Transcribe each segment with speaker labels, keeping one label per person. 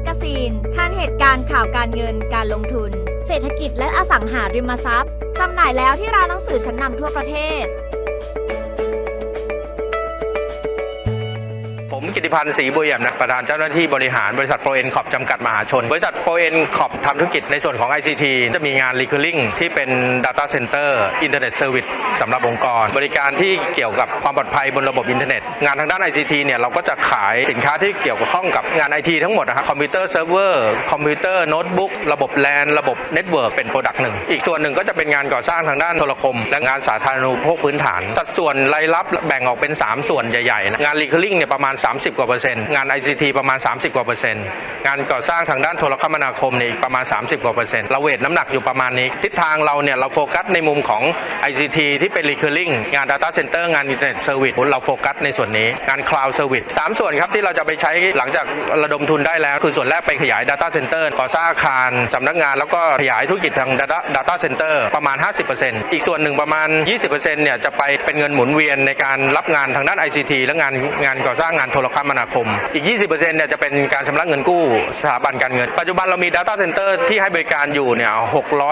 Speaker 1: กกาซีนทานเหตุการณ์ข่าวการเงินการลงทุน เศรษฐกิจและอสังหาริมทรัพย์จำหน่ายแล้วที่ร้านหนังสือชั้นนำทั่วประเทศ
Speaker 2: กิติพันธ์ศรีบุญเอี่ยมนะประธานเจ้าหน้าที่บริหารบริษัทโปรเอ็นขอบจำกัดมหาชน บริษัทโปรเอ็นขอบทำธุรกิจในส่วนของ ICT จะมีงาน Recurring ที่เป็น Data Center Internet Service สำหรับองค์กร บริการที่เกี่ยวกับความปลอดภัยบนระบบอินเทอร์เน็ต งานทางด้าน ICT เนี่ยเราก็จะขายสินค้าที่เกี่ยวข้องกับงาน IT ทั้งหมดนะครับคอมพิวเตอร์เซิร์ฟเวอร์คอมพิวเตอร์โน้ตบุ๊กระบบ LAN ระบบเน็ตเวิร์กเป็นโปรดักต์หนึ่ง อีกส่วนหนึ่งก็จะเป็นงานก่อสร้างทางด้านโทรคม และงานสาธารณูปโภคพื้นฐาน สัดส่วนรายรับแบ่งออกเป็น 3 ส่วนใหญ่ๆนะงาน Recurring เนี่ยประมาณ30 กว่าเปอร์เซ็นต์งาน ICT ประมาณ 30 กว่าเปอร์เซ็นต์งานก่อสร้างทางด้านโทรคมนาคมเนี่ยอีกประมาณ 30 กว่าเปอร์เซ็นต์เราเวทน้ำหนักอยู่ประมาณนี้ ทิศทางเราเนี่ยเราโฟกัสในมุมของ ICT ที่เป็น Recurring งาน Data Center งาน Internet Service เราโฟกัสในส่วนนี้ งาน Cloud Service สามส่วนครับที่เราจะไปใช้หลังจากระดมทุนได้แล้ว คือส่วนแรกไปขยาย Data Center ก่อสร้างอาคารสำนักงาน แล้วก็ขยายธุรกิจทาง Data Data Center ประมาณ 50%อีกส่วนหนึ่งประมาณ 20%เนี่ยจะไปเป็นเงินหมุนเวียนในการรับงานทางด้าน ICT และงานงานก่อสร้างงานโทรคมนาคม อีก 20%เนี่ยจะเป็นการชำระเงินกู้สถาบันการเงิน ปัจจุบันเรามี Data Center ที่ให้บริการอยู่เนี่ย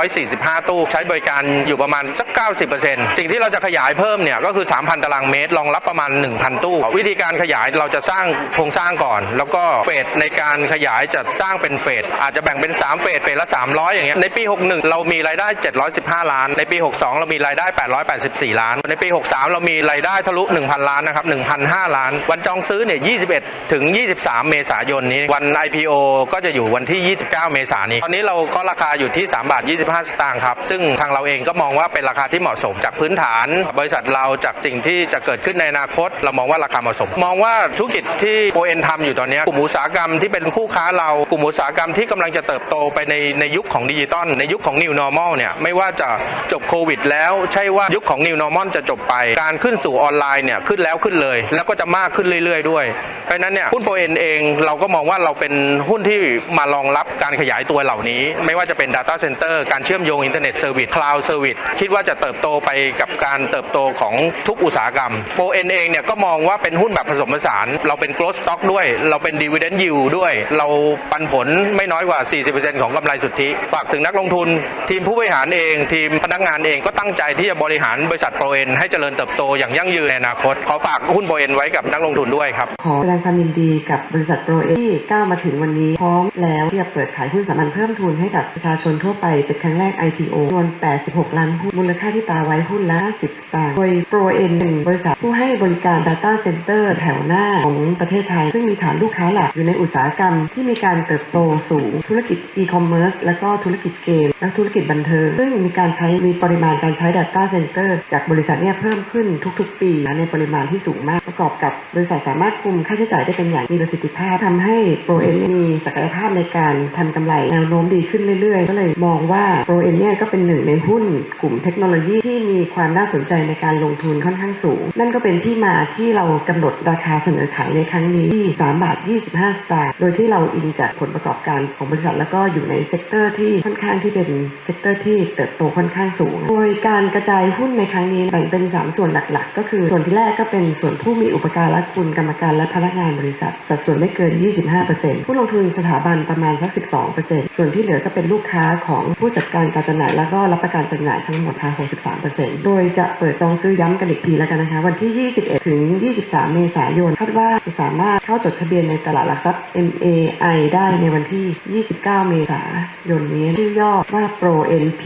Speaker 2: 645 ตู้ใช้บริการอยู่ประมาณสัก 90%สิ่งที่เราจะขยายเพิ่มเนี่ยก็คือ 3,000 ตารางเมตรรองรับประมาณ 1,000 ตู้ วิธีการขยายเราจะสร้างโครงสร้างก่อน แล้วก็เฟสในการขยายจะสร้างเป็นเฟสอาจจะแบ่งเป็น 3 เฟสเฟสละ 300 อย่างเงี้ยในปี 61 เรามีรายได้ 715 ล้าน ในปี 62 เรามีรายได้ 884 ล้าน ในปี 63 เรามีรายได้ทะลุ 1,000 ล้านนะครับ1,005 ล้าน วันจองซื้อเนี่ย21 ถึง 23 เมษายนนี้ วัน IPO ก็จะอยู่วันที่ 29 เมษายนนี้ ตอนนี้เราก็ราคาอยู่ที่ 3 บาท 25 สตางค์ครับ ซึ่งทางเราเองก็มองว่าเป็นราคาที่เหมาะสมจากพื้นฐาน บริษัทเราจากสิ่งที่จะเกิดขึ้นในอนาคต เรามองว่าราคาเหมาะสม มองว่าธุรกิจที่โปเอ็นทำอยู่ตอนนี้กลุ่มอุตสาหกรรมที่เป็นคู่ค้าเรากลุ่มอุตสาหกรรมที่กำลังจะเติบโตไปในในยุคของดิจิตอลในยุคของ New Normal เนี่ยไม่ว่าจะจบโควิด แล้วใช่ว่ายุคของ New Normal จะจบไป การขึ้นสู่ออนไลน์เนี่ยขึ้นแล้วขึ้นเลย แล้วก็จะมากขึ้นเรื่อย ๆ ด้วยเพราะฉะนั้นเนี่ยหุ้นโปรเอ็นเองเราก็มองว่าเราเป็นหุ้นที่มารองรับการขยายตัวเหล่านี้ ไม่ว่าจะเป็น Data Center การเชื่อมโยงอินเทอร์เน็ตเซอร์วิสคลาวด์เซอร์วิสคิดว่าจะเติบโตไปกับการเติบโตของทุกอุตสาหกรรมโปรเอ็นเองเนี่ยก็มองว่าเป็นหุ้นแบบผสมผสาน เราเป็น growth stock ด้วย เราเป็น dividend yield ด้วย เราปันผลไม่น้อยกว่า 40%ของกำไรสุทธิฝากถึงนักลงทุน ทีมผู้บริหารเอง ทีมพนักงานเองก็ตั้งใจที่จะบริหารบริษัทโปรเอ็นให้เจริญเติบโตอย่างยั่งยืนในอนาคต ขอฝากหุ้นโปรเอ็นไว้กับนักลงทุนด้วยครับ
Speaker 3: อแสดงความยินดีกับบริษัทโปรเอที่ก้าวมาถึงวันนี้ พร้อมแล้วที่จะเปิดขายหุ้นสามัญเพิ่มทุนให้กับประชาชนทั่วไปเป็นครั้งแรก IPO จำนวน 86 ล้านหุ้นมูลค่าที่ตาไว้หุ้นละ50สตางค์โดยโปรเอ็นเป็นบริษัทผู้ให้บริการ Data Center แถวหน้าของประเทศไทย ซึ่งมีฐานลูกค้าหลักอยู่ในอุตสาหกรรมที่มีการเติบโตสูงธุรกิจ e-commerce และก็ธุรกิจเกมและธุรกิจบันเทิง ซึ่งมีการใช้มีปริมาณการใช้ Data Center จากบริษัทเนี่ยเพิ่มขึ้นทุกๆ ปี ในปริมาณที่สูงมากประกอบกับบริษัทสามารถคุมค่าใช้จ่ายได้เป็นอย่างมีประสิทธิภาพทำให้โปรเอ็นมีศักยภาพในการทำกำไรแนวโน้มดีขึ้นเรื่อยๆ ก็เลยมองว่าโปรเอ็นเนี่ยก็เป็นหนึ่งในหุ้นกลุ่มเทคโนโลยีที่มีความน่าสนใจในการลงทุนค่อนข้างสูง นั่นก็เป็นที่มาที่เรากำหนดราคาเสนอขายในครั้งนี้ที่3บาท25 สตางค์โดยที่เราอิงจากผลประกอบการของบริษัทแล้วก็อยู่ในเซกเตอร์ที่ค่อนข้างที่เป็นเซกเตอร์ที่เติบโตค่อนข้างสูง โดยการกระจายหุ้นในครั้งนี้แบ่งเป็น 3 ส่วนหลักๆ ก็คือส่วนที่แรกก็เป็นส่วนผู้มีอุปการะคุณกรรมการและพนักงานบริษัท สัดส่วนไม่เกิน 25%ผู้ลงทุนสถาบันประมาณสัก 12%ส่วนที่เหลือก็เป็นลูกค้าของผู้จัดการการจำหน่ายแล้วก็รับประกันจำหน่ายทั้งหมดทาง63%โดยจะเปิดจองซื้อย้ำกันอีกทีแล้วกันนะคะ วันที่ 21 ถึง 23 เมษายนคาดว่าจะสามารถเข้าจดทะเบียนในตลาดหลักทรัพย์ MAI ได้ในวันที่ 29 เมษายนนี้ชื่อย่อว่า Pro N P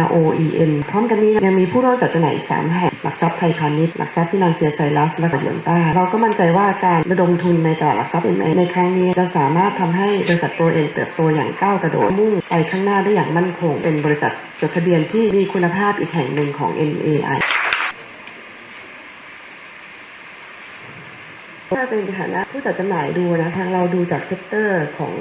Speaker 3: R O E N พร้อมกันนี้ยังมีผู้ร่วมจัดจำหน่ายอีก 3 แห่งหลักทรัพย์ไทยพาณิชย์หลักทรัพย์ฟินแลนเซียไซรัสและก็ยนต้าเราก็มั่นใจว่าการระดมทุนในตลาดหลักทรัพย์ MA ในครั้งนี้จะสามารถทำให้บริษัท Pro N เติบโตอย่างก้าวกระโดดมุ่งไปข้างหน้าได้อย่างมั่นคง เป็นบริษัทจดทะเบียนที่มีคุณภาพอีกแห่งหนึ่งของ MAI ถ้าเป็นฐานะผู้จัดจำหน่ายดูนะทางเราดูจากเซกเตอร์ของ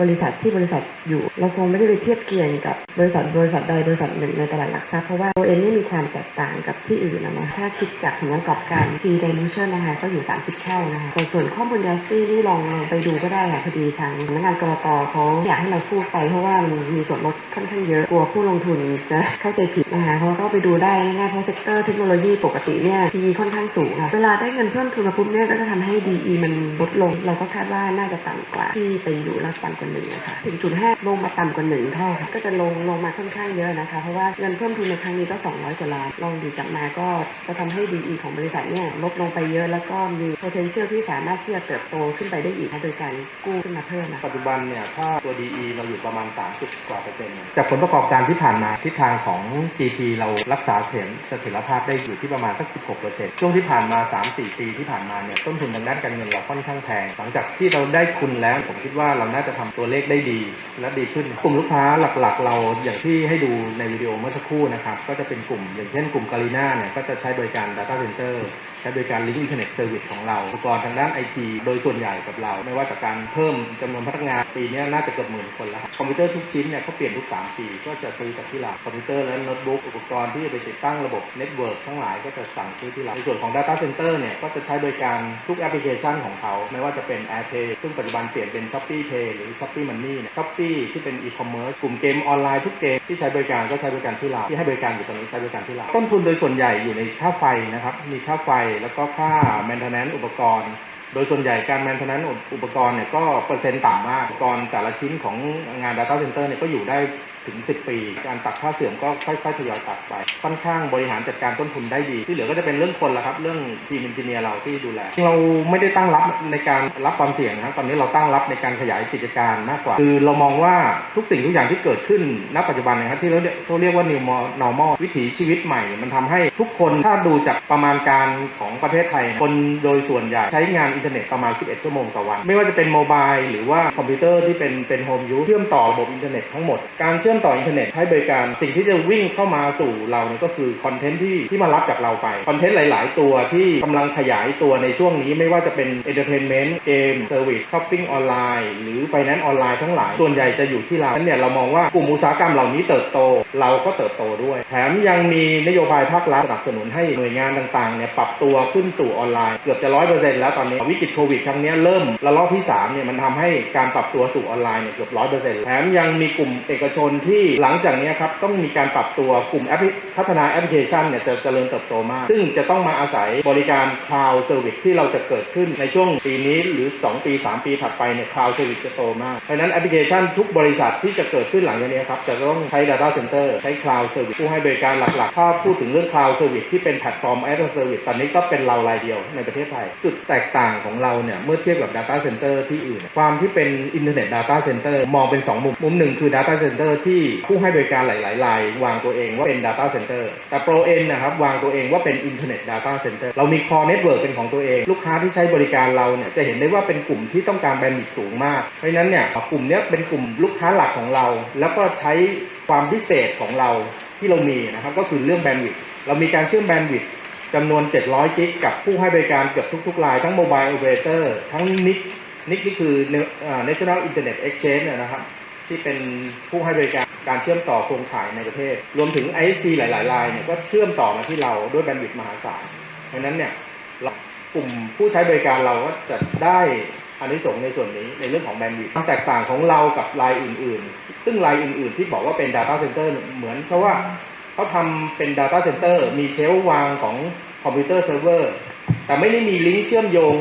Speaker 3: บริษัทที่บริษัทอยู่ เราคงไม่ได้ไปเทียบเคียงกับบริษัทบริษัทใดบริษัทหนึ่งในตลาดหลักทรัพย์เพราะว่าตัวเองนี่มีความแตกต่างกับที่อื่นนะถ้าคิดจากผลประกอบการ P dilution นะคะก็อยู่ 30 เท่านะคะส่วนข้อมูลดัสตี้นี่ลองลองไปดูก็ได้ค่ะพอดีทางสำนักงานกรตเขาอยากให้เราพูดไปเพราะว่ามันมีส่วนลดค่อนข้างเยอะกลัวผู้ลงทุนจะเข้าใจผิดนะคะเขาก็ไปดูได้ง่ายเพราะเซกเตอร์เทคโนโลยีปกติเนี่ย PE ค่อนข้างสูงค่ะเวลาได้เงินเพิ่มทุนมาปุ๊บเนี่ยก็จะทำให้ DE มันลดลง เราก็คาดว่าน่าจะต่ำกว่าที่เป็นอยู่แล้วต่ำกว่าหนึ่งนะคะถึงจุดห้าลงมาต่ำกว่าหนึ่งเท่าก็จะลงลงมาค่อนข้างเยอะนะคะ เพราะว่าเงินเพิ่มทุนในครั้งนี้ก็ 200 กว่าล้านลองดีกลับมาก็จะทำให้ DE ของบริษัทเนี่ยลดลงไปเยอะแล้วก็มี potential ที่สามารถที่จะเติบโตขึ้นไปได้อีกโดยการกู้ขึ้นมาเพิ่มนะ
Speaker 2: ปัจจุบันเนี่ยถ้าตัว DE เราอยู่ประมาณ 30 กว่าเปอร์เซ็นต์จากผลประกอบการที่ผ่านมาทิศทางของ GP เรารักษาเสถียรเสถียรภาพได้อยู่ที่ประมาณสัก 16เปอร์เซ็นต์ช่วงที่ผ่านมา 3-4 ปีที่ผ่านมาเนี่ยต้นทุนทางด้านการเงินเราค่อนข้างแพงหลังจากที่เราได้คุณแล้ว ผมคิดว่าเราน่าจะทำตัวเลขได้ดี และดีขึ้น กลุ่มลูกค้าหลักๆ เราอย่างที่ให้ดูในวิดีโอเมื่อสักครู่นะครับก็จะเป็นกลุ่ม อย่างเช่นกลุ่มกาลีนาเนี่ยก็จะใช้บริการ Data Center ใช้บริการ Link Internet Service ของเราอุปกรณ์ทางด้าน IT โดยส่วนใหญ่กับเรา ไม่ว่าจากการเพิ่มจำนวนพนักงานปีนี้น่าจะเกือบหมื่นคนแล้วคอมพิวเตอร์ทุกชิ้นเนี่ยเขาเปลี่ยนทุก 3 ปี ก็จะซื้อจากที่เราคอมพิวเตอร์และโน้ตบุ๊กอุปกรณ์ที่จะไปติดตั้งระบบเน็ตเวิร์กทั้งหลายก็จะสั่งซื้อที่เราในส่วนของ Data Center เนี่ยก็จะใช้บริการทุกแอปพลิเคชันของเขา ไม่ว่าจะเป็น AirPay ซึ่งปัจจุบันเปลี่ยนเป็น Shopee Pay หรือ Shopee Money เนี่ย Shopee ที่เป็น e-commerce กลุ่มเกมออนไลน์ทุกเกมที่ใช้บริการก็ใช้บริการที่เราที่ให้บริการอยู่ตรงนี้ใช้บริการที่เราต้นทุนโดยส่วนใหญ่อยู่ในค่าไฟนะครับมีค่าไฟแล้วก็ค่า maintenance อุปกรณ์ โดยส่วนใหญ่การ maintenance อุปกรณ์เนี่ยก็เปอร์เซ็นต์ต่ำมากอุปกรณ์แต่ละชิ้นของงาน data center เนี่ยก็อยู่ได้ ถึง 10 ปี การตัดค่าเสื่อมก็ค่อยๆทยอยตัดไป ค่อนข้างบริหารจัดการต้นทุนได้ดี ที่เหลือก็จะเป็นเรื่องคนละครับ เรื่องทีมอินจิเนียร์เราที่ดูแล เราไม่ได้ตั้งรับในการรับความเสี่ยงนะตอนนี้เราตั้งรับในการขยายกิจการมากกว่า คือเรามองว่าทุกสิ่งทุกอย่างที่เกิดขึ้นณปัจจุบันนะครับที่เราเรียกเรียกว่า new normal วิถีชีวิตใหม่ มันทำให้ทุกคนถ้าดูจากประมาณการของประเทศไทยเนี่ยคนโดยส่วนใหญ่ใช้งานอินเทอร์เน็ตประมาณ 11 ชั่วโมงต่อวัน ไม่ว่าจะเป็นโมบายหรือว่าคอมพิวเตอร์ที่เป็นเป็นโฮมยูเชื่อมต่อระบบอินเทอร์เน็ตทั้งหมดการเชื่อมต่ออินเทอร์เน็ตใช้บริการสิ่งที่จะวิ่งเข้ามาสู่เราเนี่ยก็คือคอนเทนต์ที่ที่มารับจากเราไปคอนเทนต์หลาย ๆ ตัวที่กำลังขยายตัวในช่วงนี้ไม่ว่าจะเป็นเอนเตอร์เทนเมนต์เกมเซอร์วิสช้อปปิ้งออนไลน์หรือไฟแนนซ์ออนไลน์ทั้งหลายส่วนใหญ่จะอยู่ที่เรานั้นเนี่ยเรามองว่ากลุ่มอุตสาหกรรมเหล่านี้เติบโต เราก็เติบโตด้วย แถมยังมีนโยบายภาครัฐสนับสนุนให้หน่วยงานต่างๆเนี่ยปรับตัวขึ้นสู่ออนไลน์เกือบจะร้อยเปอร์เซ็นต์แล้วตอนนี้วิกฤตโควิดครั้งนี้เริ่มระลอกที่สามเนี่ยมันทำให้การปรับตัวสู่ออนไลน์เนี่ยเกือบร้อยเปอร์เซ็นต์แถมยังมีกลุ่มเอกชนทหลังจากนี้ครับต้องมีการปรับตัวกลุ่มแอปพัฒนาแอปพลิเคชันเนี่ยจะเจริญเติบโตมาก ซึ่งจะต้องมาอาศัยบริการ cloud service ที่เราจะเกิดขึ้นในช่วงปีนี้หรือ 2 ปี 3 ปีถัดไปเนี่ย cloud service จะโตมากเพราะฉะนั้นแอปพลิเคชันทุกบริษัทที่จะเกิดขึ้นหลังจากนี้ครับจะต้องใช้ data center ใช้ cloud service ผู้ให้บริการหลักๆ ถ้าพูดถึงเรื่อง cloud service ที่เป็นแพลตฟอร์ม as a service ตอนนี้ก็เป็นเรารายเดียวในประเทศไทย จุดแตกต่างของเราเนี่ยเมื่อเทียบกับ data center ที่อื่น ความที่เป็น internet data center มองเป็น 2 มุม มุมหนึ่งคือ data center ที่ผู้ให้บริการหลายๆราย วางตัวเองว่าเป็น data center แต่ Pro N นะครับวางตัวเองว่าเป็น internet data center เรามี core network เป็นของตัวเอง ลูกค้าที่ใช้บริการเราเนี่ยจะเห็นได้ว่าเป็นกลุ่มที่ต้องการแบนด์วิดต์สูงมาก เพราะฉะนั้นเนี่ยกลุ่มนี้เป็นกลุ่มลูกค้าหลักของเรา แล้วก็ใช้ความพิเศษของเราที่เรามีนะครับก็คือเรื่องแบนด์วิดต์เรามีการเชื่อมแบนด์วิดต์จำนวน 700 กิกกับผู้ให้บริการเกือบทุกๆรายทั้ง Mobile Operator ทั้ง NIC NIC นี่คือ National Internet Exchange เนี่นะครับ ที่เป็นผู้ให้บริการการเชื่อมต่อโครงข่ายในประเทศ รวมถึง ISP หลายๆรายเนี่ยก็เชื่อมต่อมาที่เราด้วยแบนด์วิดต์มหาศาลดังนั้นเนี่ยกลุ่มผู้ใช้บริการเราก็จะได้อานิสงส์ในส่วนนี้ในเรื่องของแบนด์วิดต์ความแตกต่างของเรากับรายอื่น ๆ ซึ่งรายอื่น ๆ ที่บอกว่าเป็น Data Center เหมือนเพราะว่าเขาทำเป็น Data Center มีเชลวางของคอมพิวเตอร์เซิร์ฟเวอร์แต่ไม่ได้มีลิงก์เชื่อมโยง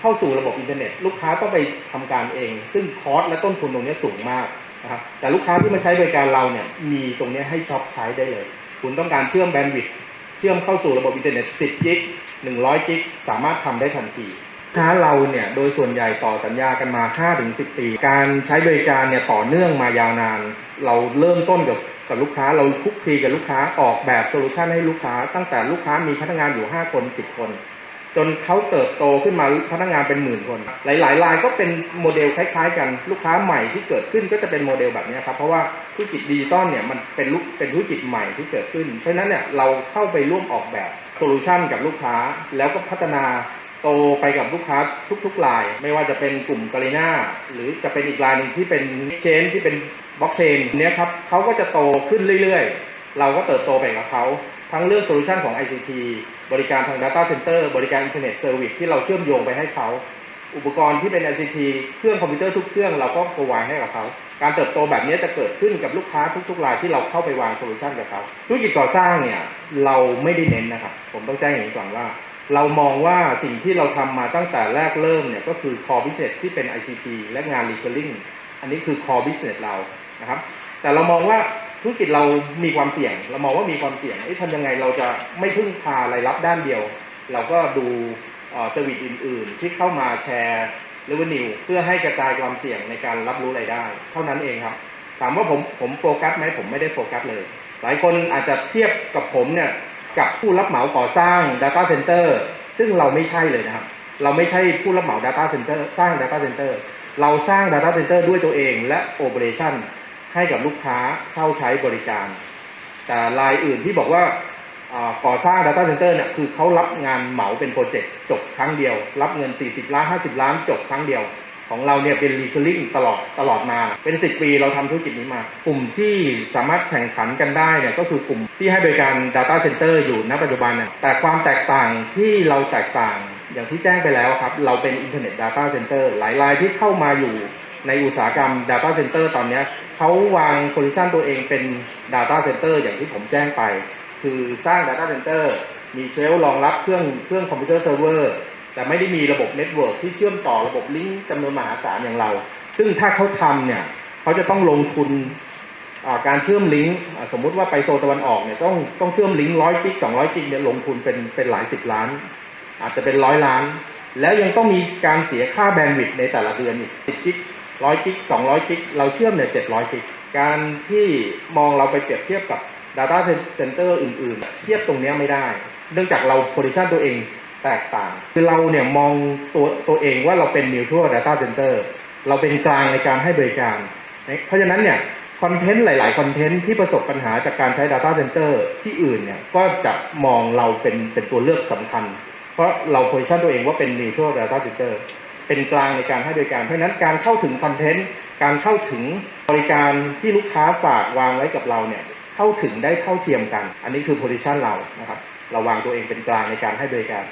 Speaker 2: เข้าสู่ระบบอินเทอร์เน็ต ลูกค้าต้องไปทำการเอง ซึ่งคอสและต้นทุนตรงนี้สูงมากนะครับแต่ลูกค้าที่มาใช้บริการเราเนี่ยมีตรงนี้ให้ช็อปใช้ได้เลย คุณต้องการเชื่อมแบนด์วิดต์เชื่อมเข้าสู่ระบบอินเทอร์เน็ต 10 กิก 100 กิก สามารถทำได้ทันทีลูกค้าเราเนี่ยโดยส่วนใหญ่ต่อสัญญากันมา 5-10 ปี การใช้บริการเนี่ยต่อเนื่องมายาวนาน เราเริ่มต้นกับกับลูกค้าเราคุกคีกับลูกค้าออกแบบโซลูชันให้ลูกค้า ตั้งแต่ลูกค้ามีพนักงานอยู่ 5 คน 10 คน จนเขาเติบโตขึ้นมาพนักงานเป็นหมื่นคน หลายๆรายก็เป็นโมเดลคล้ายๆ กันลูกค้าใหม่ที่เกิดขึ้นก็จะเป็นโมเดลแบบนี้ครับเพราะว่าธุรกิจดิจิตอลเนี่ยมันเป็นลูกเป็นธุรกิจใหม่ที่เกิดขึ้น เพราะฉะนั้นเนี่ยเราเข้าไปร่วมออกแบบโซลูชันกับลูกค้าแล้วก็พัฒนาโตไปกับลูกค้าทุกๆราย ไม่ว่าจะเป็นกลุ่มกาลิน่าหรือจะเป็นอีกรายหนึ่งที่เป็นเชนที่เป็นบล็อกเชนเนี้ยครับเขาก็จะโตขึ้นเรื่อยๆ เราก็เติบโตไปกับเขา ทั้งเรื่องโซลูชันของ ICT บริการทาง Data Center บริการอินเทอร์เน็ตเซอร์วิสที่เราเชื่อมโยงไปให้เขา อุปกรณ์ที่เป็น ICT เครื่องคอมพิวเตอร์ทุกเครื่องเราก็โปรไวให้กับเขา การเติบโตแบบนี้จะเกิดขึ้นกับลูกค้าทุกๆรายที่เราเข้าไปวางโซลูชันกับเขาธุรกิจก่อสร้างเนี่ยเราไม่ได้เน้นนะครับ ผมต้องแจ้งอย่างนี้ก่อนว่า เรามองว่าสิ่งที่เราทำมาตั้งแต่แรกเริ่มเนี่ยก็คือ core business ที่เป็น ICT และงาน recurring อันนี้คือ core business เรานะครับ แต่เรามองว่า ธุรกิจเรามีความเสี่ยง เรามองว่ามีความเสี่ยงทำยังไงเราจะไม่พึ่งพารายรับด้านเดียว เราก็ดูเซอร์วิสอื่น ๆ ที่เข้ามาแชร์ revenue เพื่อให้กระจายความเสี่ยงในการรับรู้รายได้ เท่านั้นเองครับ ถามว่าผมผมโฟกัสไหมผมไม่ได้โฟกัสเลย หลายคนอาจจะเทียบกับผมเนี่ยกับผู้รับเหมาก่อสร้าง Data Center ซึ่งเราไม่ใช่เลยนะครับ เราไม่ใช่ผู้รับเหมา Data Center สร้าง Data Center เราสร้าง Data Center ด้วยตัวเองและ Operation ให้กับลูกค้าเข้าใช้บริการ แต่รายอื่นที่บอกว่าก่อสร้าง Data Center เนี่ยคือเขารับงานเหมาเป็นโปรเจกต์จบครั้งเดียว รับเงิน 40 ล้าน 50 ล้านจบครั้งเดียว ของเราเนี่ยเป็น recurring ตลอดตลอดมาเป็น 10 ปีเราทำธุรกิจนี้มากลุ่มที่สามารถแข่งขันกันได้เนี่ยก็คือกลุ่มที่ให้บริการ Data Center อยู่ณปัจจุบันเนี่ยแต่ความแตกต่างที่เราแตกต่างอย่างที่แจ้งไปแล้วครับ เราเป็น Internet Data Center หลายรายที่เข้ามาอยู่ในอุตสาหกรรม Data Center ตอนนี้ เขาวางโพ i ิชันตัวเองเป็น Data Center อย่างที่ผมแจ้งไป คือสร้าง Data Center มีเชลฟ์รองรับเครื่องเครื่องคอมพิวเตอร์เซิร์ฟเวอร์แต่ไม่ได้มีระบบเน็ตเวิร์กที่เชื่อมต่อระบบลิงก์จำนวนมหาศาลอย่างเรา ซึ่งถ้าเขาทำเนี่ยเขาจะต้องลงทุนการเชื่อมลิงก์สมมุติว่าไปโซนตะวันออกเนี่ยต้องต้องเชื่อมลิงก์ร้อยกิกสองร้อยกิกเนี่ยลงทุนเป็นเป็นหลายสิบล้าน อาจจะเป็นร้อยล้าน แล้วยังต้องมีการเสียค่าแบนด์วิดต์ในแต่ละเดือนอีกสิบกิก ร้อยกิกสองร้อยกิกเราเชื่อมเนี่ยเจ็ดร้อยกิกการที่มองเราไปเปรียบเทียบกับ Data Center อื่น ๆ เทียบตรงเนี้ยไม่ได้ เนื่องจากเรา position ตัวเองแตกต่าง คือเราเนี่ยมองตัวตัวเองว่าเราเป็น neutral data center เราเป็นกลางในการให้บริการ เพราะฉะนั้นเนี่ยคอนเทนต์หลาย ๆ คอนเทนต์ที่ประสบปัญหาจากการใช้ Data Center ที่อื่นเนี่ยก็จะมองเราเป็นเป็นตัวเลือกสำคัญ เพราะเรา position ตัวเองว่าเป็น neutral data center เป็นกลางในการให้บริการ เพราะนั้นการเข้าถึงคอนเทนต์การเข้าถึงบริการที่ลูกค้าฝากวางไว้กับเราเนี่ยเข้าถึงได้เท่าเทียมกัน อันนี้คือ position เรานะครับเราวางตัวเองเป็นกลางในการให้บริการ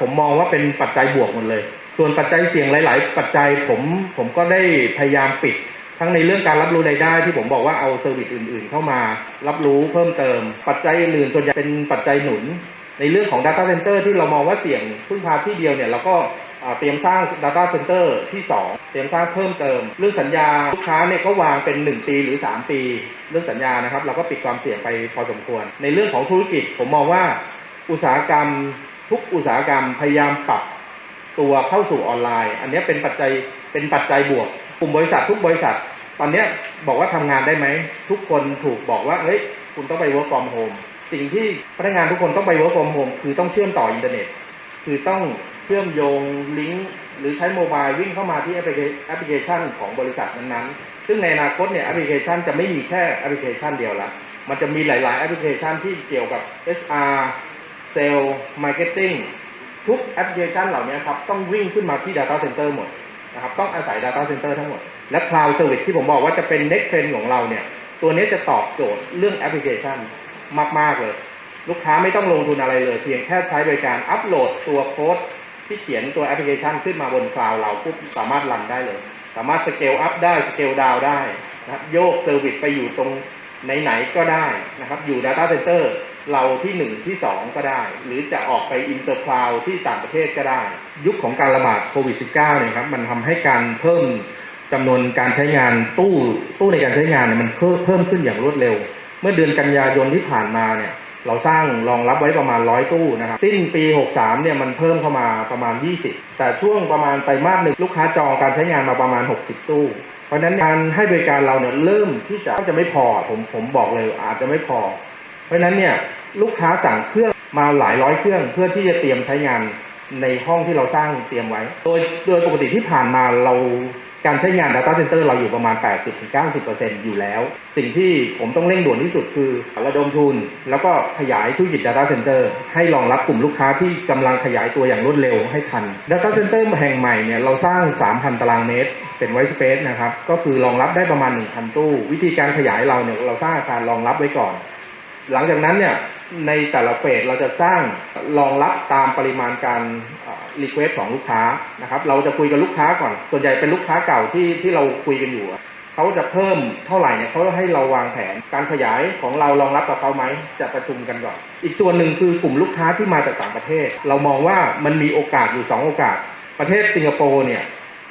Speaker 2: ผมมองว่าเป็นปัจจัยบวกหมดเลย ส่วนปัจจัยเสี่ยงหลาย ๆ ปัจจัยผมผมก็ได้พยายามปิด ทั้งในเรื่องการรับรู้รายได้ที่ผมบอกว่าเอาเซอร์วิสอื่น ๆ เข้ามา รับรู้เพิ่มเติม ปัจจัยอื่นส่วนใหญ่เป็นปัจจัยหนุน ในเรื่องของ Data Center ที่เรามองว่าเสี่ยงพึ่งพาที่เดียวเนี่ยเราก็ เตรียมสร้าง Data Center ที่ 2 เตรียมสร้างเพิ่มเติม เรื่องสัญญาลูกค้าเนี่ยก็วางเป็น 1 ปีหรือ 3 ปี เรื่องสัญญานะครับเราก็ปิดความเสี่ยงไปพอสมควร ในเรื่องของธุรกิจผมมองว่าอุตสาหกรรมทุกอุตสาหกรรมพยายามปรับตัวเข้าสู่ออนไลน์ อันนี้เป็นปัจจัยเป็นปัจจัยบวกกลุ่มบริษัททุกบริษัท ตอนนี้บอกว่าทำงานได้ไหม ทุกคนถูกบอกว่าเฮ้ยคุณต้องไป work from home สิ่งที่พนักงานทุกคนต้องไป work from home คือต้องเชื่อมต่ออินเทอร์เน็ต คือต้อง เชื่อมโยงลิงก์หรือใช้โมบายวิ่งเข้ามาที่แอปพลิเคชันของบริษัทนั้นๆ ซึ่งในอนาคตเนี่ยแอปพลิเคชันจะไม่มีแค่แอปพลิเคชันเดียวละ มันจะมีหลาย ๆ แอปพลิเคชันที่เกี่ยวกับ HR Sales Marketing ทุกแอปพลิเคชันเหล่านี้ครับต้องวิ่งขึ้นมาที่ Data Center หมดนะครับต้องอาศัย Data Center ทั้งหมด และ Cloud Service ที่ผมบอกว่าจะเป็น next trend ของเราเนี่ยตัวนี้จะตอบโจทย์เรื่องแอปพลิเคชันมาก ๆ เลย ลูกค้าไม่ต้องลงทุนอะไรเลย เพียงแค่ใช้บริการอัปโหลดตัวโค้ด ที่เขียนตัวแอปพลิเคชันขึ้นมาบนคลาวด์เราปุ๊บสามารถรันได้เลย สามารถสเกลอัพได้สเกลดาวได้นะครับโยกเซอร์วิสไปอยู่ตรงไหนๆก็ได้นะครับ อยู่ Data Center เราที่ 1 ที่ 2 ก็ได้ หรือจะออกไปอินเตอร์คลาวที่ต่างประเทศก็ได้ ยุคของการระบาดโควิด -19 เนี่ยครับมันทำให้การเพิ่มจำนวนการใช้งานตู้ตู้ในการใช้งานเนี่ยมันเพิ่มเพิ่มขึ้นอย่างรวดเร็ว เมื่อเดือนกันยายนที่ผ่านมาเนี่ย เราสร้างรองรับไว้ประมาณ 100 ตู้นะครับ สิ้นปี 63 เนี่ยมันเพิ่มเข้ามาประมาณ 20 แต่ช่วงประมาณไตรมาสหนึ่งลูกค้าจองการใช้งานมาประมาณ 60 ตู้ เพราะฉะนั้นการให้บริการเราเนี่ยเริ่มที่จะจะไม่พอผมผมบอกเลยอาจจะไม่พอ เพราะฉะนั้นเนี่ยลูกค้าสั่งเครื่องมาหลายร้อยเครื่องเพื่อที่จะเตรียมใช้งานในห้องที่เราสร้างเตรียมไว้ โดยโดยปกติที่ผ่านมาเรา การใช้งาน Data Center เราอยู่ประมาณ 80-90%อยู่แล้ว สิ่งที่ผมต้องเร่งด่วนที่สุดคือระดมทุน แล้วก็ขยายธุรกิจ Data Center ให้รองรับกลุ่มลูกค้าที่กำลังขยายตัวอย่างรวดเร็วให้ทัน Data Center แห่งใหม่เนี่ยเราสร้าง 3,000 ตารางเมตร เป็นไว s ์ Space นะครับก็คือรองรับได้ประมาณ 1,000 ตู้ วิธีการขยายเราเนี่ยเราสร้างอาคารรองรับไว้ก่อน หลังจากนั้นเนี่ยในแต่ละเฟสเราจะสร้างรองรับตามปริมาณการ รีเควสของลูกค้านะครับ เราจะคุยกับลูกค้าก่อน ส่วนใหญ่เป็นลูกค้าเก่าที่ที่เราคุยกันอยู่เขาจะเพิ่มเท่าไหร่เนี่ยเขาให้เราวางแผนการขยายของเรารองรับกับเขาไหมจะประชุมกันก่อน อีกส่วนหนึ่งคือกลุ่มลูกค้าที่มาจากต่างประเทศ เรามองว่ามันมีโอกาสอยู่สองโอกาส ประเทศสิงคโปร์เนี่ย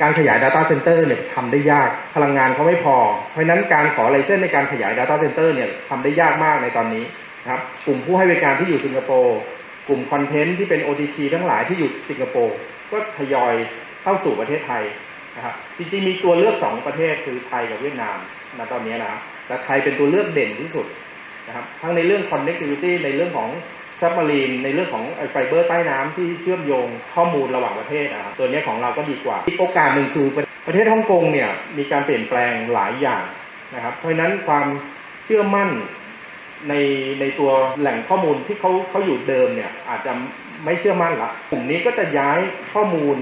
Speaker 2: การขยาย Data Center เนี่ยทำได้ยากพลังงานเขาไม่พอ เพราะนั้นการขอไลเซนส์ในการขยาย Data Center เนี่ยทำได้ยากมากในตอนนี้นะครับกลุ่มผู้ให้บริการที่อยู่สิงคโปร์ ลุ่มคอนเทนต์ที่เป็น OTT ทั้งหลายที่อยู่สิงคโปร์ก็ทยอยเข้าสู่ประเทศไทยนะครับจริงๆมีตัวเลือก 2 ประเทศคือไทยกับเวียดนามณตอนนี้นะครับแต่ไทยเป็นตัวเลือกเด่นที่สุดนะครับทั้งในเรื่อง connectivity ในเรื่องของซับมารีนในเรื่องของไฟเบอร์ใต้น้ำที่เชื่อมโยงข้อมูลระหว่างประเทศนะครับตัวนี้ของเราก็ดีกว่าอีกโอกาสหนึ่งคือประเทศฮ่องกงเนี่ยมีการเปลี่ยนแปลงหลายอย่างนะครับเพราะฉะนั้นความเชื่อมั่น ในในตัวแหล่งข้อมูลที่เขาเขาอยู่เดิมเนี่ยอาจจะไม่เชื่อมั่นละกลุ่มนี้ก็จะย้ายข้อมูล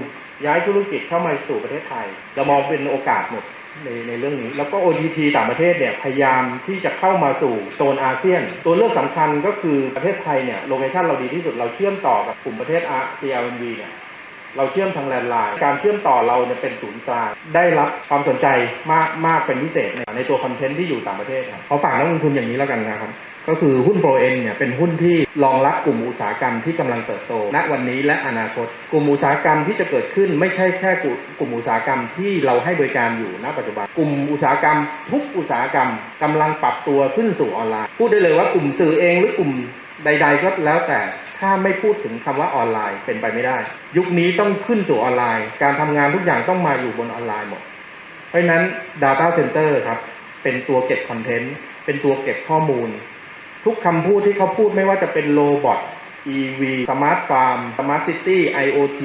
Speaker 2: ย้ายธุรกิจเข้ามาสู่ประเทศไทยเรามองเป็นโอกาสหมดในในเรื่องนี้ แล้วก็ OTT ต่างประเทศเนี่ยพยายามที่จะเข้ามาสู่โซนอาเซียน ตัวเลือกสำคัญก็คือประเทศไทยเนี่ยโลเคชันเราดีที่สุดเราเชื่อมต่อกับกลุ่มประเทศอา CLMV เนี่ย เราเชื่อมทางแลนด์ไลน์การเชื่อมต่อเราเนี่ยเป็นศูนย์กลางได้รับความสนใจมากมากเป็นพิเศษในในตัวคอนเทนต์ที่อยู่ต่างประเทศครับขอฝากนักลงทุนอย่างนี้แล้วกันนะครับ ก็คือหุ้นโปรเอ็นเนี่ยเป็นหุ้นที่รองรับกลุ่มอุตสาหกรรมที่กำลังเติบโต ณวันนี้และอนาคต กลุ่มอุตสาหกรรมที่จะเกิดขึ้นไม่ใช่แค่กลุ่มอุตสาหกรรมที่เราให้บริการอยู่ณปัจจุบัน กลุ่มอุตสาหกรรม ทุกอุตสาหกรรมกำลังปรับตัวขึ้นสู่ออนไลน์ พูดได้เลยว่ากลุ่มสื่อเองหรือกลุ่มใด ๆ ก็แล้วแต่ ถ้าไม่พูดถึงคำว่าออนไลน์เป็นไปไม่ได้ ยุคนี้ต้องขึ้นสู่ออนไลน์ การทำงานทุกอย่างต้องมาอยู่บนออนไลน์หมด เพราะฉะนั้น Data Center ครับเป็นตัวเก็บคอนเทนต์เป็นตัวเก็บข้อมูล ทุกคำพูดที่เขาพูดไม่ว่าจะเป็นโรบอท EV Smart Farm Smart City IoT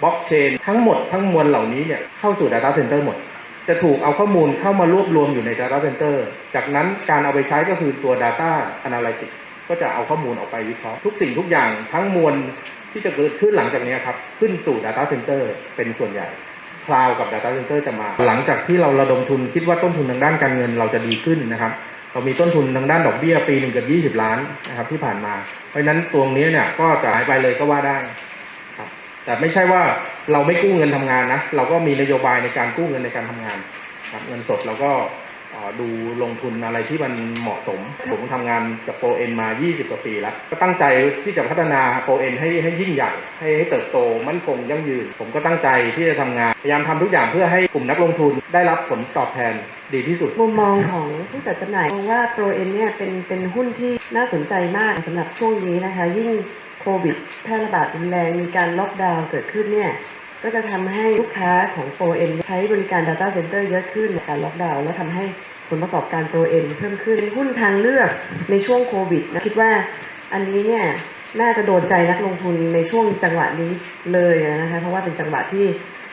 Speaker 2: Blockchain ทั้งหมดทั้งมวลเหล่านี้เนี่ยเข้าสู่ Data Center หมด จะถูกเอาข้อมูลเข้ามารวบรวมอยู่ใน Data Center จากนั้นการเอาไปใช้ก็คือตัว Data Analytics ก็จะเอาข้อมูลออกไปวิเคราะห์ทุกสิ่งทุกอย่างทั้งมวลที่จะเกิดขึ้นหลังจากนี้ครับ ขึ้นสู่ Data Center เป็นส่วนใหญ่คลาวกับ Data Center จะมา หลังจากที่เราระดมทุนคิดว่าต้นทุนทางด้านการเงินเราจะดีขึ้นนะครับ เรามีต้นทุนทางด้านดอกเบี้ยปีหนึ่งเกือบ20 ล้านนะครับที่ผ่านมา เพราะนั้นตรงนี้เนี่ยก็จะหายไปเลยก็ว่าได้ครับแต่ไม่ใช่ว่าเราไม่กู้เงินทำงานนะเราก็มีนโยบายในการกู้เงินในการทำงานครับเงินสดเราก็ ดูลงทุนอะไรที่มันเหมาะสม ผมทำงานกับโปรเอ็นมา 20 กว่าปีแล้ว ก็ตั้งใจที่จะพัฒนาโปรเอ็นให้ให้ยิ่งใหญ่ ให้ให้เติบโตมั่นคงยั่งยืน ผมก็ตั้งใจที่จะทำงาน พยายามทำทุกอย่างเพื่อให้กลุ่มนักลงทุนได้รับผลตอบแทนดีที่สุด
Speaker 3: มุมมองของผู้จัดจำหน่ายมองว่าโปรเอ็นเนี่ยเป็นเป็นหุ้นที่น่าสนใจมากสำหรับช่วงนี้นะคะ ยิ่งโควิดแพร่ระบาดรุนแรงมีการล็อกดาวน์เกิดขึ้นเนี่ย ก็จะทำให้ลูกค้าของโปรเอ็นใช้บริการ Data Center เยอะขึ้นในการล็อกดาวน์แล้วทำให้ผลประกอบการโปรเอ็นเพิ่มขึ้นเป็นหุ้นทางเลือกในช่วงโควิดนะคิดว่าอันนี้เนี่ยน่าจะโดนใจนักลงทุนในช่วงจังหวะนี้เลยนะคะเพราะว่าเป็นจังหวะที่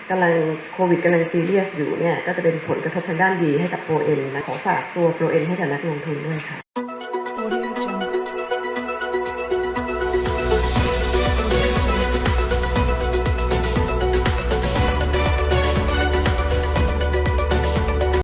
Speaker 3: กำลังโควิดกำลังซีเรียสอยู่เนี่ยก็จะเป็นผลกระทบทางด้านดีให้กับโปรเอ็นนะขอฝากตัวโปรเอ็นให้กับนักลงทุนด้วยค่ะ